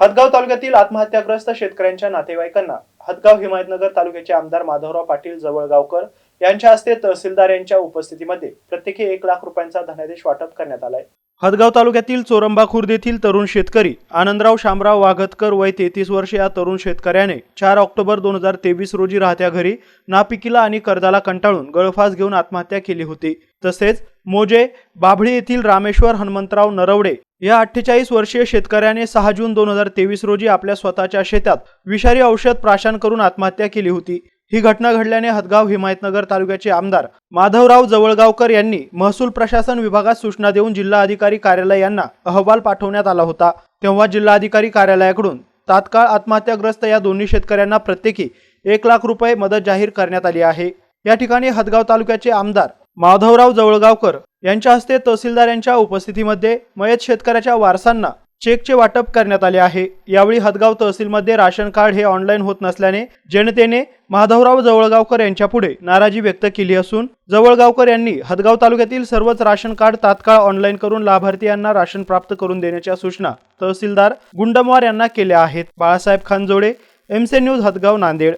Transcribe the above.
हदगाव तालुक्यातील आत्महत्याग्रस्त शेतकऱ्यांच्या नातेवाईकांना हदगाव हिमायतनगर तालुक्याचे आमदार माधवराव पाटील जवळगावकर यांच्या हस्ते तहसीलदार यांच्या उपस्थितीमध्ये प्रत्येकी एक लाख रुपयांचा धनादेश वाटप करण्यात आलाय. हदगाव तालुक्यातील चोरंबा खुर्द येथील तरुण शेतकरी आनंदराव शामराव वाघतकर वय तेहतीस वर्ष या तरुण शेतकऱ्याने चार ऑक्टोबर दोन हजार तेवीस रोजी राहत्या घरी नापिकीला आणि कर्जाला कंटाळून गळफास घेऊन आत्महत्या केली होती. तसेच मोजे बाभळी येथील रामेश्वर हनुमंतराव नरवडे या अठ्ठेचाळीस वर्षीय शेतकऱ्याने सहा जून दोन हजार तेवीस रोजी आपल्या स्वतःच्या शेतात विषारी औषध प्राशन करून आत्महत्या केली होती. ही घटना घडल्याने हदगाव हिमायतनगर तालुक्याचे आमदार माधवराव जवळगावकर यांनी महसूल प्रशासन विभागात सूचना देऊन जिल्हा अधिकारी कार्यालय यांना अहवाल पाठवण्यात आला होता. तेव्हा जिल्हाधिकारी कार्यालयाकडून तात्काळ आत्महत्याग्रस्त या दोन्ही शेतकऱ्यांना प्रत्येकी एक लाख रुपये मदत जाहीर करण्यात आली आहे. या ठिकाणी हदगाव तालुक्याचे आमदार माधवराव जवळगावकर यांच्या हस्ते तहसीलदार यांच्या उपस्थितीमध्ये मयत शेतकऱ्याच्या वारसांना चेकचे वाटप करण्यात आले आहे. यावेळी हदगाव तहसीलमध्ये राशन कार्ड हे ऑनलाईन होत नसल्याने जनतेने माधवराव जवळगावकर यांच्या पुढे नाराजी व्यक्त केली असून जवळगावकर यांनी हदगाव तालुक्यातील सर्वच राशन कार्ड तात्काळ ऑनलाईन करून लाभार्थी राशन प्राप्त करून देण्याच्या सूचना तहसीलदार गुंडमवार यांना केल्या आहेत. बाळासाहेब खानजोडे एमसे न्यूज हदगाव नांदेड.